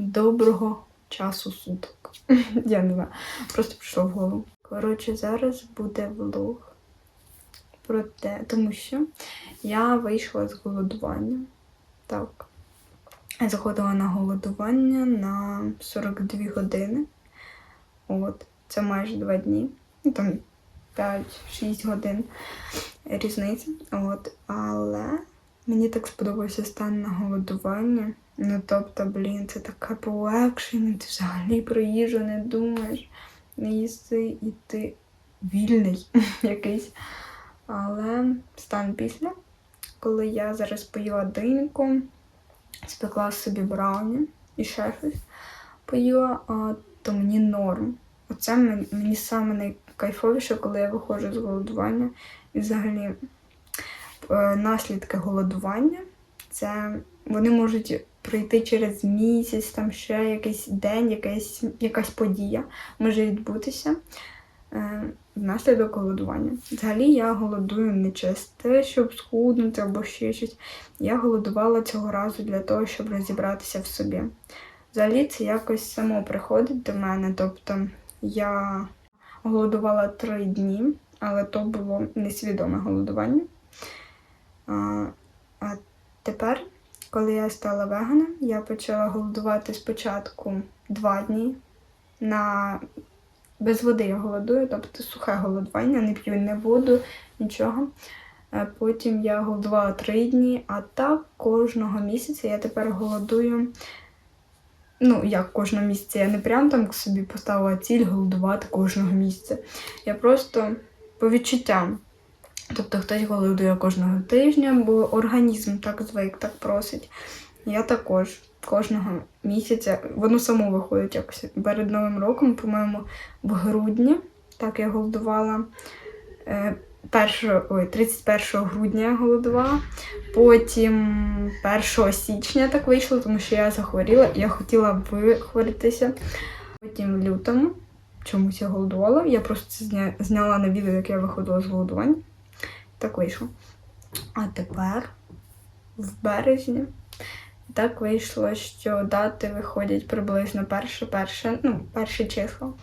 доброго часу суток. Я не знаю, просто прийшло в голову. Коротше, зараз буде влог про те, тому що я вийшла з голодування. Так. Я заходила на голодування на 42 години. От, це майже два дні. Ну, там 5-6 годин різниця. От, але мені так сподобався стан на голодування. Ну, тобто, блін, це таке полегшення, ти взагалі про їжу не думаєш, не їсти, і ти вільний якийсь. Але стан після, коли я зараз поїла диньку, спекла собі брауні і ще щось поїла, то мені норм. Оце мені саме найкайфовіше, коли я виходжу з голодування. І взагалі е, наслідки голодування це вони можуть пройти через місяць, там ще якийсь день, якась, якась подія може відбутися. е, Внаслідок голодування. Взагалі я голодую не через те, щоб схуднути або ще щось. Я голодувала цього разу для того, щоб розібратися в собі. Взагалі це якось само приходить до мене. Тобто я голодувала три дні, але то було несвідоме голодування. А, а тепер, коли я стала веганом, я почала голодувати спочатку два дні. На... Без води я голодую, тобто сухе голодування, не п'ю не воду, нічого. Е, Потім я голодувала три дні, а так кожного місяця я тепер голодую. Ну, як кожного місяця, я не прям там собі поставила ціль голодувати кожного місяця. Я просто по відчуттям. Тобто хтось голодує кожного тижня, бо організм так звик, так просить. Я також кожного місяця, воно само виходить якось перед Новим роком, по-моєму, в грудні. Так я голодувала. Е, першого- ой, 31 грудня я голодувала. Потім 1 січня так вийшло, тому що я захворіла, я хотіла вихворитися. Потім в лютому чомусь я голодувала. Я просто зня... зняла на відео, як я виходила з голодування. Так вийшло. А тепер, в березні, так вийшло, що дати виходять приблизно перше, перше, ну, перше число.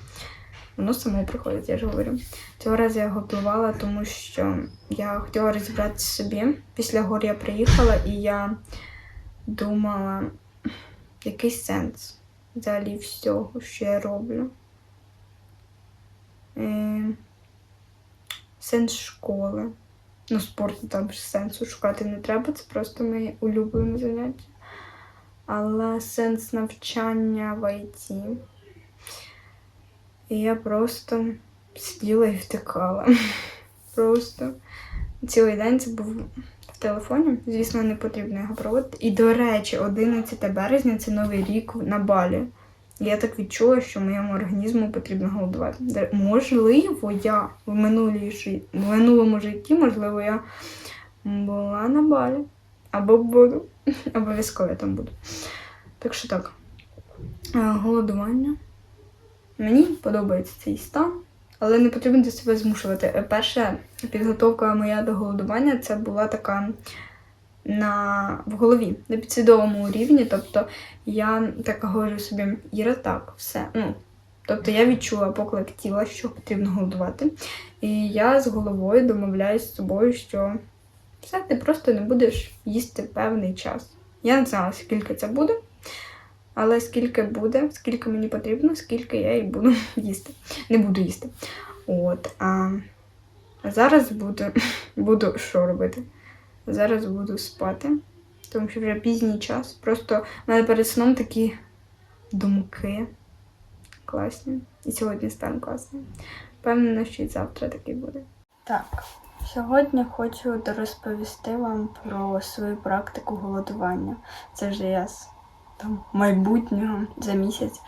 Воно само приходить, я ж говорю. Цього разу я готувала, тому що я хотіла розібратися собі. Після гор я приїхала і я думала, який сенс взагалі всього, що я роблю. Е, сенс школи. Ну, спорту там сенсу шукати не треба, це просто моє улюблене заняття. Але сенс навчання в ІТ. І я просто сиділа і втикала. Просто цілий день це був в телефоні. Звісно, не потрібно його проводити. І, до речі, 11 березня це новий рік на балі. Я так відчула, що моєму організму потрібно голодувати. Можливо, я в, минулій, жи- в минулому житті, можливо, я була на балі. Або буду. Обов'язково я там буду. Так що так. Е, Голодування. Мені подобається цей стан, але не потрібно до себе змушувати. Е, Перша підготовка моя до голодування це була така на, в голові, на підсвідомому рівні. Тобто я так говорю собі, Іра, так, все. Ну, тобто я відчула поклик тіла, що потрібно голодувати. І я з головою домовляюсь з собою, що все, ти просто не будеш їсти певний час. Я не знала, скільки це буде. Але скільки буде, скільки мені потрібно, скільки я і буду їсти. Не буду їсти. От. А зараз буду, буду що робити? Зараз буду спати, тому що вже пізній час. Просто в мене перед сном такі думки класні. І сьогодні стан класний. Впевнена, що і завтра такий буде. Так, сьогодні хочу розповісти вам про свою практику голодування. Це вже я з там майбутнього за місяць.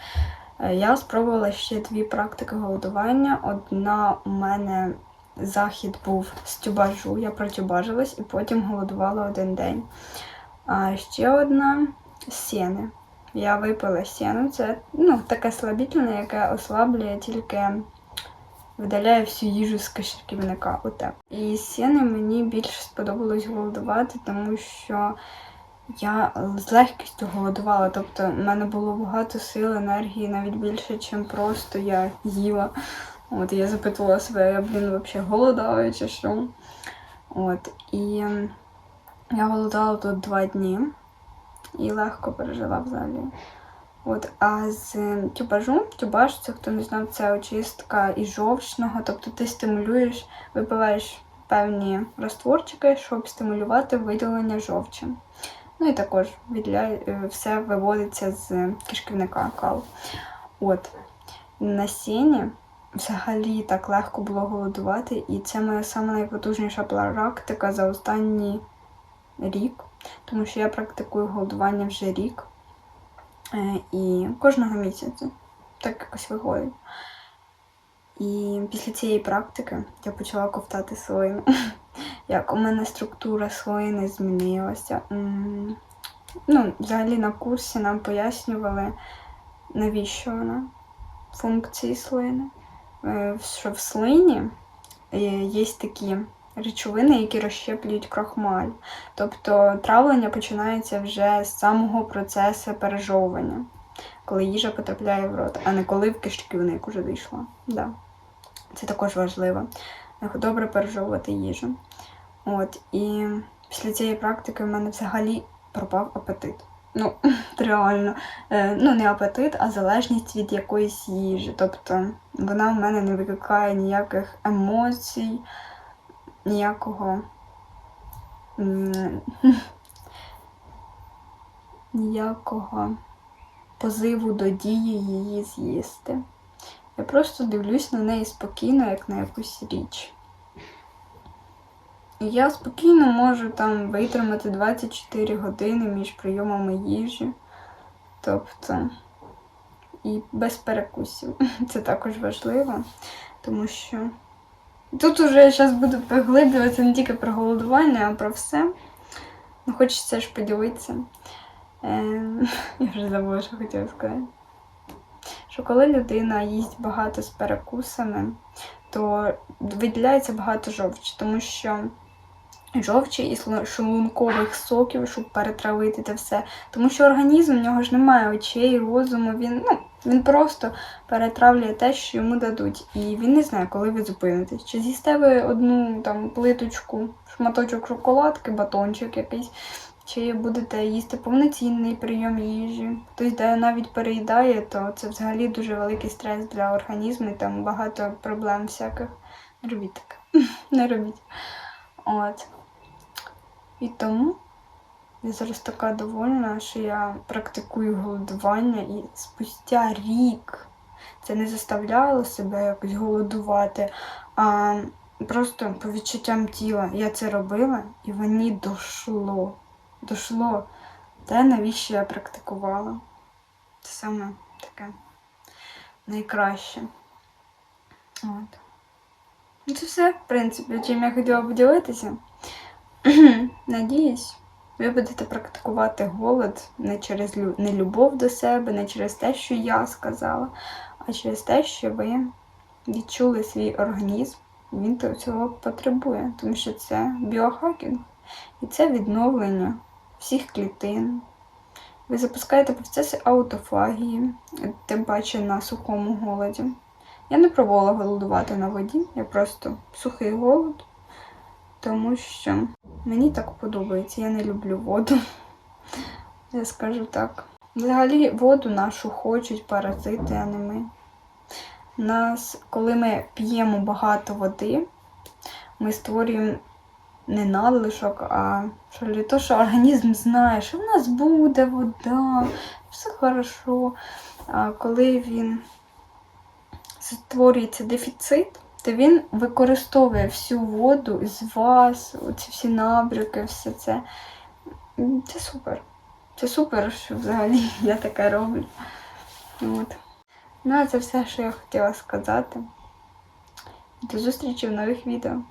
Е, Я спробувала ще дві практики голодування. Одна у мене захід був з тюбажу, я протюбажилась і потім голодувала один день. А ще одна сіни. Я випила сіну. Це ну, таке слабительне, яке ослаблює тільки видаляє всю їжу з кишківника. Оте. І сіни мені більше сподобалось голодувати, тому що я з легкістю голодувала. Тобто в мене було багато сил, енергії, навіть більше, ніж просто я їла. От я запитувала себе, я, блін, взагалі голодаю чи що. От, і я голодала тут два дні і легко пережила взагалі. От, а з тюбажу, тюбаж, це хто не знав, це очистка і жовчного, тобто ти стимулюєш, випиваєш певні розтворчики, щоб стимулювати виділення жовчі. Ну і також відля... е, все виводиться з кишківника кал. От. На сіні взагалі так легко було голодувати, і це моя сама найпотужніша практика за останній рік, тому що я практикую голодування вже рік. Е, І кожного місяця так якось виходить. І після цієї практики я почала ковтати слоїну. Як у мене структура слоїни змінилася. Ну, взагалі на курсі нам пояснювали, навіщо вона функції слоїни. Е, Що в слині е, є такі речовини, які розщеплюють крохмаль. Тобто травлення починається вже з самого процесу пережовування, коли їжа потрапляє в рот, а не коли в кишківник уже дійшла. Да. Це також важливо. Добре пережовувати їжу. От, і після цієї практики в мене взагалі пропав апетит. Ну, реально, Е, ну не апетит, а залежність від якоїсь їжі. Тобто вона в мене не викликає ніяких емоцій, ніякого. ніякого позиву до дії її з'їсти. Я просто дивлюсь на неї спокійно, як на якусь річ. Я спокійно можу там витримати 24 години між прийомами їжі. Тобто, і без перекусів. Це також важливо, тому що тут уже я зараз буду поглиблюватися не тільки про голодування, а про все. Ну, хочеться ж поділитися. Е, я вже забула, що хотіла сказати. Що коли людина їсть багато з перекусами, то виділяється багато жовчі, тому що жовчі і шлункових соків, щоб перетравити це все. Тому що організм в нього ж немає очей, розуму, він, ну, він просто перетравлює те, що йому дадуть. І він не знає, коли ви зупинитесь. Чи з'їсте ви одну там плиточку, шматочок шоколадки, батончик якийсь, чи будете їсти повноцінний прийом їжі. Хтось де навіть переїдає, то це взагалі дуже великий стрес для організму, і там багато проблем всяких. Не робіть таке. Не робіть. От. І тому я зараз така довольна, що я практикую голодування і спустя рік це не заставляло себе якось голодувати, а просто по відчуттям тіла я це робила, і мені дошло. Дошло те, навіщо я практикувала. Це саме таке найкраще. От. Ну, це все, в принципі, чим я хотіла поділитися. Надіюсь, ви будете практикувати голод не через лю- нелюбов до себе, не через те, що я сказала, а через те, що ви відчули свій організм, він цього потребує, тому що це біохакінг і це відновлення всіх клітин. Ви запускаєте процеси аутофагії, тим паче на сухому голоді. Я не пробувала голодувати на воді, я просто сухий голод, тому що мені так подобається. Я не люблю воду. Я скажу так. Взагалі воду нашу хочуть паразити, а не ми. Нас, коли ми п'ємо багато води, ми створюємо не надлишок, а що для що організм знає, що в нас буде вода, все хорошо. А коли він створюється дефіцит, то він використовує всю воду з вас, оці всі набрюки, все це. Це супер. Це супер, що взагалі я таке роблю. От. Ну, а це все, що я хотіла сказати. До зустрічі в нових відео.